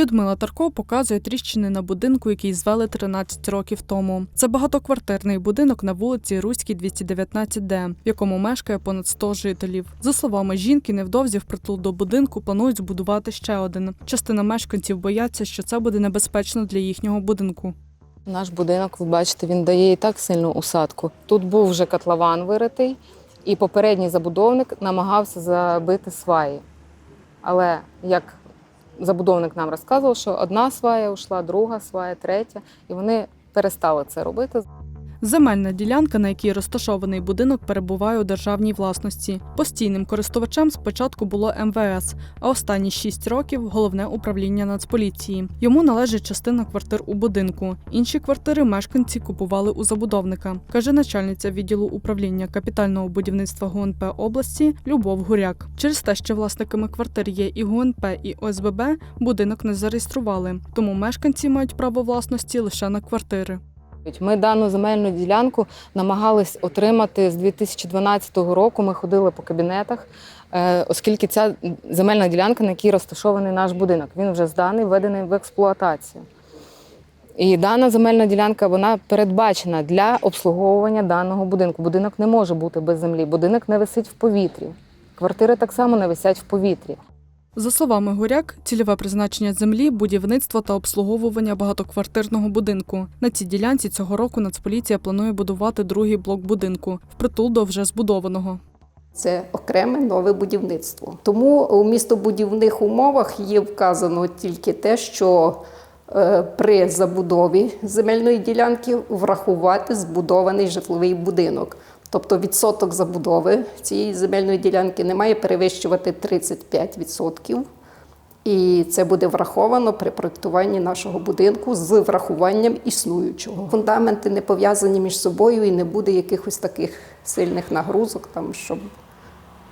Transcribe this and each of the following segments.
Людмила Тарко показує тріщини на будинку, який звели 13 років тому. Це багатоквартирний будинок на вулиці Руській, 219Д, в якому мешкає понад 100 жителів. За словами жінки, невдовзі впритул до будинку планують збудувати ще один. Частина мешканців бояться, що це буде небезпечно для їхнього будинку. Наш будинок, ви бачите, він дає і так сильну усадку. Тут був вже котлован виритий, і попередній забудовник намагався забити сваї. Але як забудовник нам розказував, що одна свая ушла, друга свая, третя, і вони перестали це робити. Земельна ділянка, на якій розташований будинок, перебуває у державній власності. Постійним користувачем спочатку було МВС, а останні шість років головне управління Нацполіції. Йому належить частина квартир у будинку. Інші квартири мешканці купували у забудовника, каже начальниця відділу управління капітального будівництва ГУНП області Любов Гуряк. Через те, що власниками квартир є і ГУНП, і ОСББ, будинок не зареєстрували, тому мешканці мають право власності лише на квартири. Ми дану земельну ділянку намагались отримати з 2012 року. Ми ходили по кабінетах, е, оскільки ця земельна ділянка, на якій розташований наш будинок, він вже зданий, введений в експлуатацію. І дана земельна ділянка вона передбачена для обслуговування даного будинку. Будинок не може бути без землі, будинок не висить в повітрі. Квартири так само не висять в повітрі. За словами Горяк, цільове призначення землі будівництво та обслуговування багатоквартирного будинку. На цій ділянці цього року Нацполіція планує будувати другий блок будинку впритул до вже збудованого. Це окреме нове будівництво. Тому у містобудівних умовах є вказано тільки те, що е, при забудові земельної ділянки врахувати збудований житловий будинок. Тобто відсоток забудови цієї земельної ділянки не має перевищувати 35%. І це буде враховано при проєктуванні нашого будинку з врахуванням існуючого. Фундаменти не пов'язані між собою і не буде якихось таких сильних нагрузок, там, щоб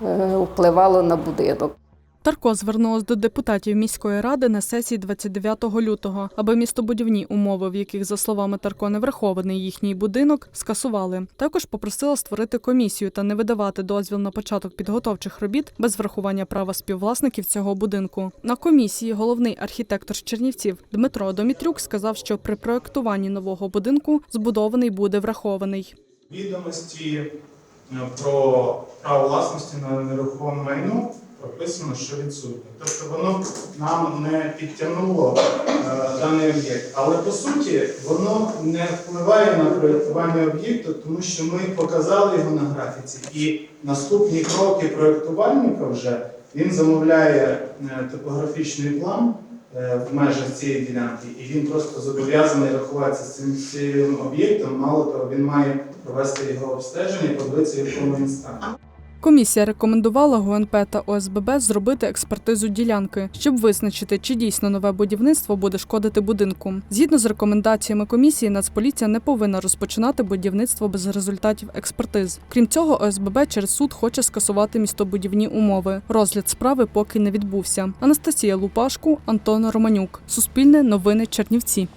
е, впливало на будинок. Тарко звернулась до депутатів міської ради на сесії 29 лютого, аби містобудівні умови, в яких, за словами Тарко, не врахований їхній будинок, скасували. Також попросила створити комісію та не видавати дозвіл на початок підготовчих робіт без врахування права співвласників цього будинку. На комісії головний архітектор з Чернівців Дмитро Домітрюк сказав, що при проектуванні нового будинку збудований буде врахований. відомості е, про право власності на нерухоме майно прописано, що відсутнє. Тобто воно нам не підтягнуло е, даний об'єкт. Але по суті воно не впливає на проєктування об'єкту, тому що ми показали його на графіці. І наступні кроки проєктувальника вже він замовляє е, топографічний план е, в межах цієї ділянки, і він просто зобов'язаний рахуватися з цим, цим об'єктом. Мало того, він має провести його обстеження і подивитися, в якому він стані. Комісія рекомендувала ГУНП та ОСББ зробити експертизу ділянки, щоб визначити, чи дійсно нове будівництво буде шкодити будинку. Згідно з рекомендаціями комісії, Нацполіція не повинна розпочинати будівництво без результатів експертиз. Крім цього, ОСББ через суд хоче скасувати містобудівні умови. Розгляд справи поки не відбувся. Анастасія Лупашку, Антон Романюк. Суспільне новини Чернівці.